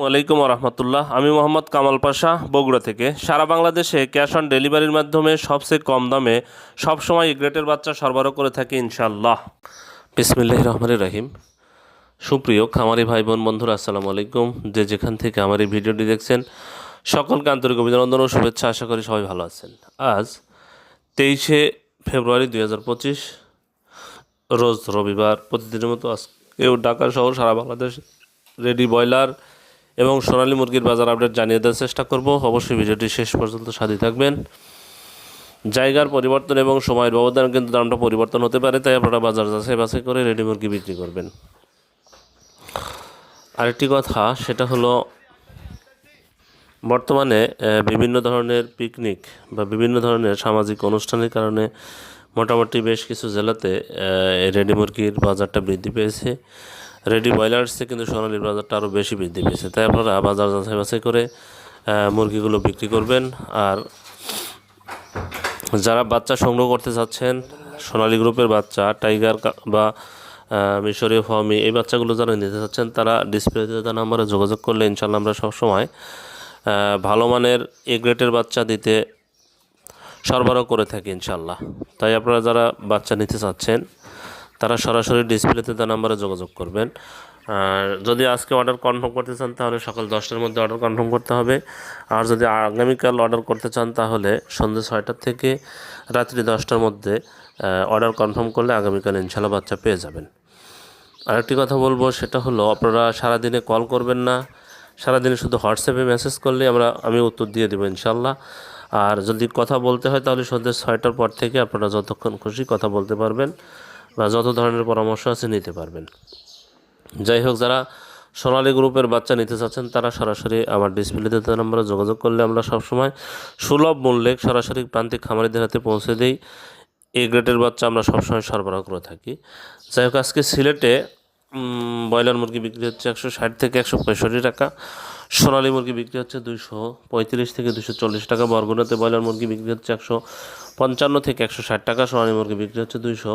ওয়ালাইকুম রহমতুল্লাহ আমি মোহাম্মদ কামাল পাশা, বগুড়া থেকে। সারা বাংলাদেশে ক্যাশ অন ডেলিভারির মাধ্যমে সবচেয়ে কম দামে সবসময় গ্রেটের বাচ্চা সরবরাহ করে থাকি ইনশাল্লাহ বিসমিল্লাহ রহমান রহিম। সুপ্রিয় খামারি ভাই বোন বন্ধুরা, আসসালামু আলাইকুম। যে যেখান থেকে আমার এই ভিডিওটি দেখছেন, সকলকে আন্তরিক অভিনন্দন ও শুভেচ্ছা। আশা করি সবাই ভালো আছেন। আজ তেইশে ফেব্রুয়ারি দুই হাজার পঁচিশ, রোজ রবিবার। প্রতিদিনের মতো আজকেও ঢাকা শহর, সারা বাংলাদেশ রেডি ব্রয়লার এবং সোনালী মুরগির বাজার আপডেট জানিয়ে দেওয়ার চেষ্টা করব। অবশ্যই ভিডিওটি শেষ পর্যন্ত সাথে থাকবেন। জায়গার পরিবর্তন এবং সময়ের ব্যবধান কিন্তু দামটা পরিবর্তন হতে পারে, তাই আপনারা বাজার যাচাই বাছাই করে রেডি মুরগি বিক্রি করবেন। আরেকটি কথা, সেটা হলো বর্তমানে বিভিন্ন ধরনের পিকনিক বা বিভিন্ন ধরনের সামাজিক অনুষ্ঠানের কারণে মোটামুটি বেশ কিছু জেলাতে রেডি মুরগির বাজারটা বৃদ্ধি পেয়েছে। রেডি ব্রয়লার্সে কিন্তু সোনালির বাজারটা আরও বেশি বৃদ্ধি পেয়েছে। তাই আপনারা বাজার যাচাই বাছাই করে মুরগিগুলো বিক্রি করবেন। আর যারা বাচ্চা সংগ্রহ করতে চাচ্ছেন, সোনালী গ্রুপের বাচ্চা, টাইগার বা মিশরীয় ফর্মি এই বাচ্চাগুলো যারা নিতে চাচ্ছেন, তারা ডিসপ্লেতে তার নাম্বারে যোগাযোগ করলে ইনশাল্লাহ আমরা সবসময় ভালো মানের এ গ্রেটের বাচ্চা দিতে সরবরাহ করে থাকি ইনশাল্লাহ তাই আপনারা যারা বাচ্চা নিতে চাচ্ছেন তারা সরাসরি ডিসপ্লেতে তার নাম্বারে যোগাযোগ করবেন। আর যদি আজকে অর্ডার কনফার্ম করতে চান, তাহলে সকাল দশটার মধ্যে অর্ডার কনফার্ম করতে হবে। আর যদি আগামীকাল অর্ডার করতে চান, তাহলে সন্ধ্যে ছয়টার থেকে রাত্রি দশটার মধ্যে অর্ডার কনফার্ম করলে আগামীকাল ইনশাল্লাহ বাচ্চা পেয়ে যাবেন। আরেকটি কথা বলব, সেটা হলো আপনারা সারাদিনে কল করবেন না। সারাদিনে শুধু হোয়াটসঅ্যাপে মেসেজ করলে আমরা, আমি উত্তর দিয়ে দেবো ইনশাল্লাহ আর যদি কথা বলতে হয়, তাহলে সন্ধ্যে ছয়টার পর থেকে আপনারা যতক্ষণ খুশি কথা বলতে পারবেন। বা যত ধরনের পরামর্শ আছে নিতে পারবেন। যাই হোক, যারা সোনালী গ্রুপের বাচ্চা নিতে চাচ্ছেন, তারা সরাসরি আমার ডিসপ্লেতে তার নাম্বারে যোগাযোগ করলে আমরা সবসময় সুলভ মূল্যে সরাসরি প্রান্তিক খামারিদের হাতে পৌঁছে দিই। এই গ্রেডের বাচ্চা আমরা সবসময় সরবরাহ করে থাকি। যাই হোক, আজকে সিলেটে ব্রয়লার মুরগি বিক্রি হচ্ছে একশো ষাট থেকে একশো পঁয়ষট্টি টাকা। সোনালী মুরগি বিক্রি হচ্ছে দুইশো পঁয়ত্রিশ থেকে দুশো চল্লিশ টাকা। বরগুনাতে ব্রয়লার মুরগি বিক্রি হচ্ছে একশো পঞ্চান্ন থেকে একশো ষাট টাকা। সোনালী মুরগি বিক্রি হচ্ছে দুইশো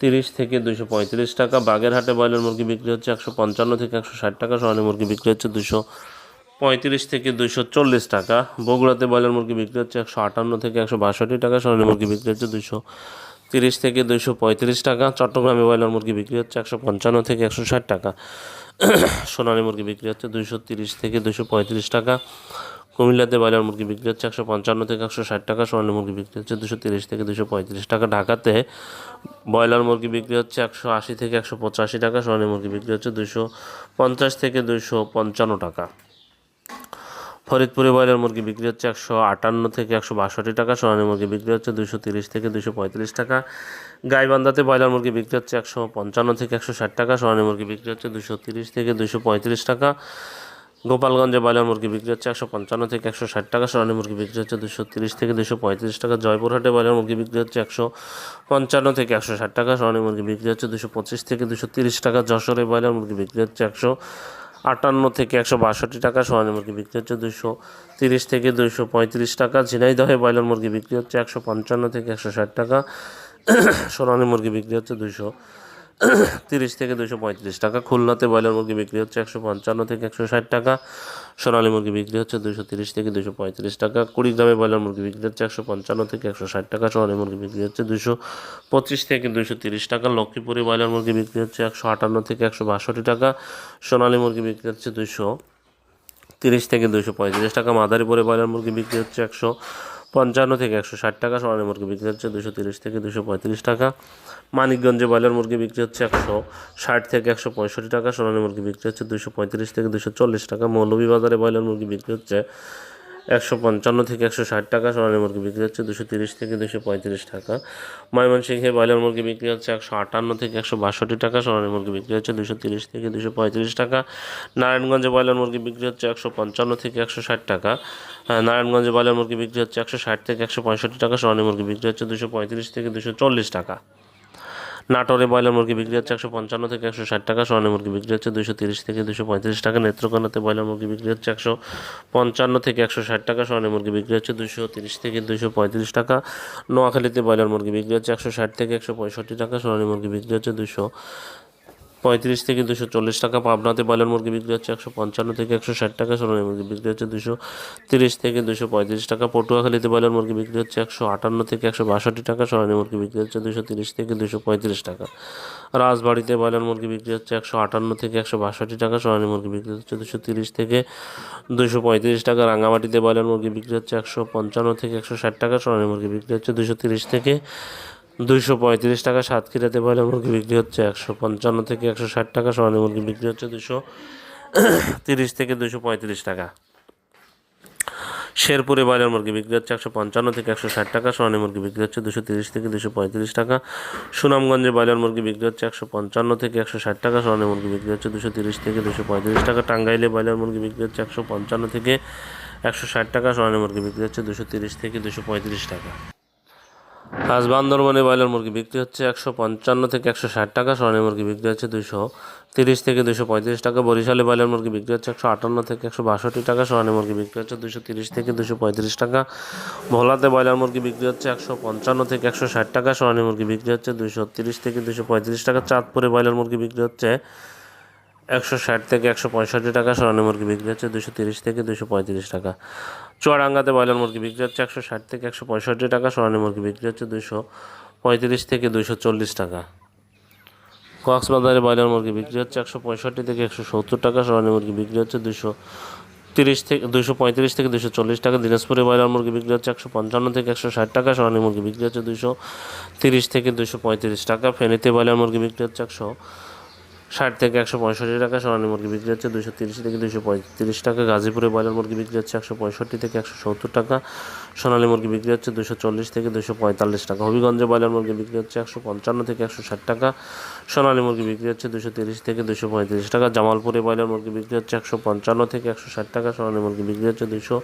তিরিশ থেকে দুশো পঁয়ত্রিশ টাকা। বাগেরহাটে ব্রয়লার মুরগি বিক্রি হচ্ছে একশো পঞ্চান্ন থেকে একশো ষাট টাকা। সোনালী মুরগি বিক্রি হচ্ছে দুশো পঁয়ত্রিশ থেকে দুশো চল্লিশ টাকা। বগুড়াতে ব্রয়লার মুরগি বিক্রি হচ্ছে একশো আটান্ন থেকে একশো বাষট্টি টাকা। সোনালী মুরগি বিক্রি হচ্ছে দুশো তিরিশ থেকে দুশো পঁয়ত্রিশ টাকা। চট্টগ্রামে ব্রয়লার মুরগি বিক্রি হচ্ছে একশো পঞ্চান্ন থেকে একশো ষাট টাকা। সোনালী মুরগি বিক্রি হচ্ছে দুশো তিরিশ থেকে দুশো পঁয়ত্রিশ টাকা। কুমিল্লাতে ব্রয়লার মুরগি বিক্রি হচ্ছে একশো পঞ্চান্ন থেকে একশো ষাট টাকা, সোনালী মুরগি বিক্রি হচ্ছে দুশো তিরিশ থেকে দুশো পঁয়ত্রিশ টাকা। ঢাকাতে ব্রয়লার মুরগি বিক্রি হচ্ছে একশো আশি থেকে একশো পঁচাশি টাকা, সোনালী মুরগি বিক্রি হচ্ছে দুশো পঞ্চাশ থেকে দুশো পঞ্চান্ন টাকা। ফরিদপুরে ব্রয়লার মুরগি বিক্রি হচ্ছে একশো আটান্ন থেকে একশো বাষট্টি টাকা, সোনালী মুরগি বিক্রি হচ্ছে দুশো তিরিশ থেকে দুশো পঁয়ত্রিশ টাকা। গাইবান্ধাতে ব্রয়লার মুরগি বিক্রি হচ্ছে একশো পঞ্চান্ন থেকে একশো ষাট টাকা, সোনালী মুরগি বিক্রি হচ্ছে দুশো তিরিশ থেকে দুশো পঁয়ত্রিশ টাকা। গোপালগঞ্জে ব্রয়লার মুরগি বিক্রি হচ্ছে একশো পঞ্চান্ন থেকে একশো ষাট টাকা সোনালী মুরগি বিক্রি হচ্ছে দুশো তিরিশ থেকে দুশো পঁয়ত্রিশ টাকা, জয়পুরহাটে ব্রয়লার মুরগি বিক্রি হচ্ছে একশো পঞ্চান্ন থেকে একশো ষাট টাকা সোনালী মুরগি বিক্রি হচ্ছে দুশো পঁচিশ থেকে দুশো তিরিশ টাকা, যশোরে ব্রয়লার মুরগি বিক্রি হচ্ছে একশো আটান্ন থেকে একশো বাষট্টি টাকা সোনালী মুরগি বিক্রি হচ্ছে দুশো তিরিশ থেকে দুশো পঁয়ত্রিশ টাকা, ঝিনাইদহে ব্রয়লার মুরগি বিক্রি হচ্ছে একশো পঞ্চান্ন থেকে একশো ষাট টাকা সোনালী মুরগি বিক্রি হচ্ছে দুশো তিরিশ থেকে দুশো পঁয়ত্রিশ টাকা। খুলনাতে ব্রয়লার মুরগি বিক্রি হচ্ছে একশো পঞ্চান্ন থেকে একশো ষাট টাকা। সোনালী মুরগি বিক্রি হচ্ছে দুশো তিরিশ থেকে দুশো পঁয়ত্রিশ টাকা। কুড়িগ্রামে ব্রয়লার মুরগি বিক্রি হচ্ছে একশো পঞ্চান্ন থেকে একশো ষাট টাকা। সোনালী মুরগি বিক্রি হচ্ছে দুশো পঁচিশ থেকে দুশো তিরিশ টাকা। লক্ষ্মীপুরে ব্রয়লার মুরগি বিক্রি হচ্ছে একশো আটান্ন থেকে একশো বাষট্টি টাকা। সোনালী মুরগি বিক্রি হচ্ছে দুশো তিরিশ থেকে দুশো পঁয়ত্রিশ টাকা। মাদারীপুরে ব্রয়লার মুরগি বিক্রি হচ্ছে একশো পঞ্চান্ন থেকে একশো ষাট টাকা, সোনালী মুরগি বিক্রি হচ্ছে দুশো তিরিশ থেকে দুশো পঁয়ত্রিশ টাকা। মানিকগঞ্জে ব্রয়লার মুরগি বিক্রি হচ্ছে একশো ষাট থেকে একশো পঁয়ষট্টি টাকা, সোনালী মুরগি বিক্রি হচ্ছে দুশো পঁয়ত্রিশ থেকে দুশো চল্লিশ টাকা। মৌলভীবাজারে ব্রয়লার মুরগি বিক্রি হচ্ছে একশো পঞ্চান্ন থেকে একশো ষাট টাকা সোনালী মুরগি বিক্রি হচ্ছে দুশো তিরিশ থেকে দুশো পঁয়ত্রিশ টাকা। ময়মনসিংহে ব্রয়লার মুরগি বিক্রি হচ্ছে একশো আটান্ন থেকে একশো বাষট্টি টাকা সোনালী মুরগি বিক্রি হচ্ছে দুশো তিরিশ থেকে দুশো পঁয়ত্রিশ টাকা। নারায়ণগঞ্জে ব্রয়লার মুরগি বিক্রি হচ্ছে একশো পঞ্চান্ন থেকে একশো ষাট টাকা। হ্যাঁ, নারায়ণগঞ্জে ব্রয়লার মুরগি বিক্রি হচ্ছে একশো ষাট থেকে একশো পঁয়ষট্টি টাকা সোনালী মুরগি বিক্রি হচ্ছে দুশো পঁয়ত্রিশ থেকে দুশো চল্লিশ টাকা। নাটোরে ব্রয়লার মুরগি বিক্রি হচ্ছে একশো পঞ্চান্ন থেকে একশো ষাট টাকা সোনালী মুরগি বিক্রি হচ্ছে দুশো তিরিশ থেকে দুশো পঁয়ত্রিশ টাকা, নেত্রকোনাতে ব্রয়লার মুরগি বিক্রি হচ্ছে একশো পঞ্চান্ন থেকে একশো ষাট টাকা সোনালী মুরগি বিক্রি হচ্ছে দুশো তিরিশ থেকে দুশো পঁয়ত্রিশ টাকা, নোয়াখালীতে ব্রয়লার মুরগি বিক্রি হচ্ছে একশো ষাট থেকে একশো পঁয়ষট্টি টাকা সোনালী মুরগি বিক্রি হচ্ছে দুশো পঁয়ত্রিশ থেকে দুশো চল্লিশ টাকা পাবনাতে ব্রয়লার মুরগি বিক্রি হচ্ছে একশো পঞ্চান্ন থেকে একশো ষাট টাকা, সোনালী মুরগি বিক্রি হচ্ছে দুশো তিরিশ থেকে দুশো পঁয়ত্রিশ টাকা, পটুয়াখালীতে ব্রয়লার মুরগি বিক্রি হচ্ছে একশো আটান্ন থেকে একশো বাষট্টি টাকা, সোনালী মুরগি বিক্রি হচ্ছে দুশো তিরিশ থেকে দুশো পঁয়ত্রিশ টাকা। রাজবাড়িতে ব্রয়লার মুরগি বিক্রি হচ্ছে একশো আটান্ন থেকে একশো বাষট্টি টাকা, সোনালী মুরগি বিক্রি হচ্ছে দুশো তিরিশ থেকে দুশো পঁয়ত্রিশ টাকা রাঙামাটিতে ব্রয়লার মুরগি বিক্রি হচ্ছে একশো পঞ্চান্ন থেকে একশো ষাট টাকা, সোনালী মুরগি বিক্রি হচ্ছে দুশো তিরিশ থেকে দুইশো পঁয়ত্রিশ টাকা সাতক্ষীরাতে ব্রয়লার মুরগি বিক্রি হচ্ছে একশো পঞ্চান্ন থেকে একশো ষাট টাকা, সোনালী মুরগি বিক্রি হচ্ছে দুশো তিরিশ থেকে দুশো পঁয়ত্রিশ টাকা। শেরপুরে ব্রয়লার মুরগি বিক্রি হচ্ছে একশো পঞ্চান্ন থেকে একশো ষাট টাকা, সোনালী মুরগি বিক্রি হচ্ছে দুশো তিরিশ থেকে দুশো পঁয়ত্রিশ টাকা। সুনামগঞ্জে ব্রয়লার মুরগি বিক্রি হচ্ছে একশো পঞ্চান্ন থেকে একশো ষাট টাকা, সোনালী মুরগি বিক্রি হচ্ছে দুশো তিরিশ থেকে দুশো পঁয়ত্রিশ টাকা। টাঙ্গাইলে ব্রয়লার মুরগি বিক্রি হচ্ছে একশো পঞ্চান্ন থেকে একশো ষাট টাকা, সোনালী মুরগি বিক্রি হচ্ছে দুশো তিরিশ থেকে দুশো পঁয়ত্রিশ টাকা। আজ বান্দরবনে ব্রয়লার মুরগি বিক্রি হচ্ছে একশো পঞ্চান্ন থেকে একশো ষাট টাকা সোনালী মুরগি বিক্রি হচ্ছে দুশো তিরিশ থেকে দুশো পঁয়ত্রিশ টাকা, বরিশালে ব্রয়লার মুরগি বিক্রি হচ্ছে একশো আটান্ন থেকে একশো বাষট্টি টাকা সোনালী মুরগি বিক্রি হচ্ছে দুশো তিরিশ থেকে দুশো পঁয়ত্রিশ টাকা। ভোলাতে ব্রয়লার মুরগি বিক্রি হচ্ছে একশো পঞ্চান্ন থেকে একশো ষাট টাকা সোনালী মুরগি বিক্রি হচ্ছে দুশো তিরিশ থেকে দুশো পঁয়ত্রিশ টাকা। চাঁদপুরে ব্রয়লার মুরগি বিক্রি হচ্ছে একশো ষাট থেকে একশো পঁয়ষট্টি টাকা, সোনালী মুরগি বিক্রি হচ্ছে দুশো তিরিশ থেকে দুশো পঁয়ত্রিশ টাকা। চুয়াডাঙ্গাতে ব্রয়লার মুরগি বিক্রি হচ্ছে একশো ষাট থেকে একশো পঁয়ষট্টি টাকা, সোনালী মুরগি বিক্রি হচ্ছে দুশো পঁয়ত্রিশ থেকে দুশো চল্লিশ টাকা। কক্সবাজারে ব্রয়লার মুরগি বিক্রি হচ্ছে একশো পঁয়ষট্টি থেকে একশো সত্তর টাকা, সোনালী মুরগি বিক্রি হচ্ছে দুশো তিরিশ থেকে দুশো পঁয়ত্রিশ থেকে দুশো চল্লিশ টাকা। দিনাজপুরে ব্রয়লার মুরগি বিক্রি হচ্ছে একশো পঞ্চান্ন থেকে একশো ষাট টাকা, সোনালী মুরগি বিক্রি হচ্ছে দুশো তিরিশ থেকে দুশো পঁয়ত্রিশ টাকা। ফেনীতে ব্রয়লার মুরগি বিক্রি হচ্ছে একশো ষাট থেকে একশো পঁয়ষট্টি টাকা, সোনালী মুরগি বিক্রি হচ্ছে দুশো তিরিশ থেকে দুশো পঁয়ত্রিশ টাকা, গাজীপুরে ব্রয়লার মুরগি বিক্রি হচ্ছে একশো পঁয়ষট্টি থেকে একশো সত্তর টাকা, সোনালী মুরগি বিক্রি হচ্ছে দুশো চল্লিশ থেকে দুশো পঁয়তাল্লিশ টাকা, হবিগঞ্জে ব্রয়লার মুরগি বিক্রি হচ্ছে একশো পঞ্চান্ন থেকে একশো ষাট টাকা, সোনালী মুরগি বিক্রি হচ্ছে দুশো তিরিশ থেকে দুশো পঁয়ত্রিশ টাকা, জামালপুরে ব্রয়লার মুরগি বিক্রি হচ্ছে একশো পঞ্চান্ন থেকে একশো ষাট টাকা, সোনালী মুরগি বিক্রি হচ্ছে দুশো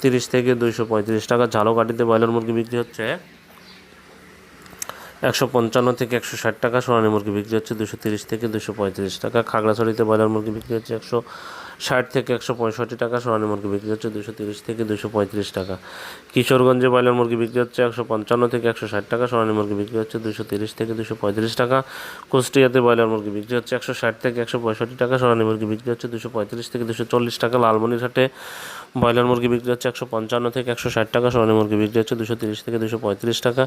তিরিশ থেকে দুশো পঁয়ত্রিশ টাকা, ঝালকাঠিতে ব্রয়লার মুরগি বিক্রি হচ্ছে একশো পঞ্চান্ন থেকে একশো ষাট টাকা সোনালী মুরগি বিক্রি হচ্ছে, দুশো তিরিশ থেকে দুশো পঁয়ত্রিশ টাকা। খাগড়াছড়িতে ব্রয়লার মুরগি বিক্রি হচ্ছে একশো ষাট থেকে একশো পঁয়ষট্টি টাকা সোনালী মুরগি বিক্রি হচ্ছে দুশো তিরিশ থেকে দুশো পঁয়ত্রিশ টাকা কিশোরগঞ্জে ব্রয়লার মুরগি বিক্রি হচ্ছে একশো পঞ্চান্ন থেকে একশো ষাট টাকা সোনালী মুরগি বিক্রি হচ্ছে দুশো তিরিশ থেকে দুশো পঁয়ত্রিশ টাকা কুষ্টিয়াতে ব্রয়লার মুরগি বিক্রি হচ্ছে একশো ষাট থেকে একশো পঁয়ষট্টি টাকা সোনালী মুরগি বিক্রি হচ্ছে দুশো পঁয়ত্রিশ থেকে দুশো চল্লিশ টাকা লালমনিরহাটে ব্রয়লার মুরগি বিক্রি হচ্ছে একশো পঞ্চান্ন থেকে একশো ষাট টাকা সোনালী মুরগি বিক্রি হচ্ছে দুশো তিরিশ থেকে দুশো পঁয়ত্রিশ টাকা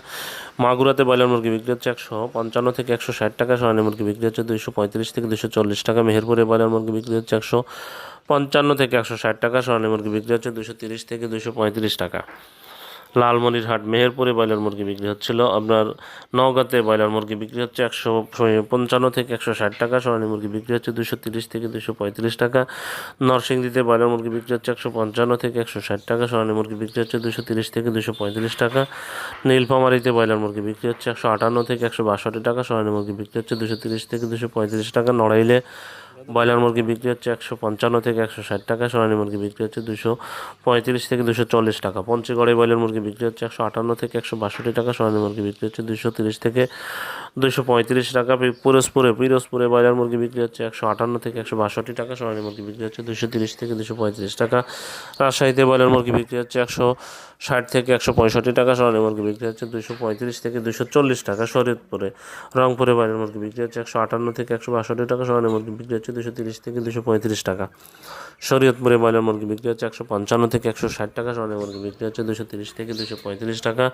মাগুরাতে ব্রয়লার মুরগি বিক্রি হচ্ছে একশো পঞ্চান্ন থেকে একশো ষাট টাকা সোনালী মুরগি বিক্রি হচ্ছে দুশো পঁয়ত্রিশ থেকে দুশো চল্লিশ টাকা মেহেরপুরে ব্রয়লার মুরগি বিক্রি হচ্ছে একশো পঞ্চান্ন থেকে একশো ষাট টাকা, সোনালী মুরগি বিক্রি হচ্ছে দুশো তিরিশ থেকে দুশো পঁয়ত্রিশ টাকা। লালমনিরহাট মেহেরপুরে ব্রয়লার মুরগি বিক্রি হচ্ছিল। আপনার নওগাঁতে ব্রয়লার মুরগি বিক্রি হচ্ছে একশো পঞ্চান্ন থেকে একশো ষাট টাকা, সোনালী মুরগি বিক্রি হচ্ছে দুশো তিরিশ থেকে দুশো পঁয়ত্রিশ টাকা। নরসিংদীতে ব্রয়লার মুরগি বিক্রি হচ্ছে একশো পঞ্চান্ন থেকে একশো ষাট টাকা, সোনালী মুরগি বিক্রি হচ্ছে দুশো তিরিশ থেকে দুশো পঁয়ত্রিশ টাকা। নীলফামারিতে ব্রয়লার মুরগি বিক্রি হচ্ছে একশো আটান্ন থেকে একশো বাষট্টি টাকা, সোনালী মুরগি বিক্রি হচ্ছে দুশো তিরিশ থেকে দুশো পঁয়ত্রিশ টাকা। নড়াইলে ব্রয়লার মুরগি বিক্রি হচ্ছে একশো পঞ্চান্ন থেকে একশো ষাট টাকা, সোনালী মুরগি বিক্রি হচ্ছে দুশো পঁয়ত্রিশ থেকে দুশো চল্লিশ টাকা। পঞ্চগড়ে ব্রয়লার মুরগি বিক্রি হচ্ছে একশো আটান্ন থেকে একশো বাষট্টি টাকা, সোনালী মুরগি বিক্রি হচ্ছে দুশো তিরিশ থেকে দুশো পঁয়ত্রিশ টাকা। পিরোজপুরে পিরোজপুরে ব্রয়লার মুরগি বিক্রি হচ্ছে একশো আটান্ন থেকে একশো বাষট্টি টাকা, সোনালী মুরগি বিক্রি হচ্ছে দুশো তিরিশ থেকে দুশো পঁয়ত্রিশ টাকা। রাজশাহীতে ব্রয়লার মুরগি বিক্রি হচ্ছে একশো ষাট থেকে একশো পঁয়ষট্টি টাকা, সোনালী মুরগি বিক্রি হচ্ছে দুশো পঁয়ত্রিশ থেকে দুশো চল্লিশ টাকা। শরীয়তপুরে, রংপুরে ব্রয়লার মুরগি বিক্রি হচ্ছে একশো আটান্ন থেকে একশো বাষট্টি টাকা, সোনালী মুরগি বিক্রি হচ্ছে দুশো তিরিশ থেকে দুশো পঁয়ত্রিশ টাকা। শরীয়তপুরে ব্রয়লার মুরগি বিক্রি হচ্ছে একশো পঞ্চান্ন থেকে একশো ষাট টাকা, সোনালী মুরগি বিক্রি হচ্ছে দুশো তিরিশ থেকে দুশো পঁয়ত্রিশ টাকা।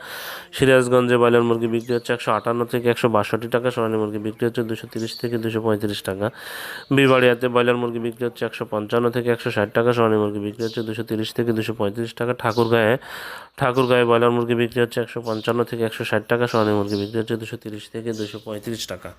সিরাজগঞ্জে ব্রয়লার মুরগি বিক্রি হচ্ছে একশো আটান্ন থেকে একশো বাষট্টি টাকা, সোনালী মুরগি বিক্রি হচ্ছে দুশো তিরিশ থেকে দুশো পঁয়ত্রিশ টাকা। বিবাড়িয়াতে ব্রয়লার মুরগি বিক্রি হচ্ছে একশো পঞ্চান্ন থেকে একশো ষাট টাকা, সোনালী মুরগি বিক্রি হচ্ছে দুশো তিরিশ থেকে দুশো পঁয়ত্রিশ টাকা। ঠাকুরগাঁয়ে ঠাকুরগাঁয়ে ব্রয়লার মুরগি বিক্রি হচ্ছে একশো পঞ্চান্ন থেকে একশো ষাট টাকা, সোনালী মুরগি বিক্রি হচ্ছে দুশো তিরিশ থেকে দুশো পঁয়ত্রিশ টাকা।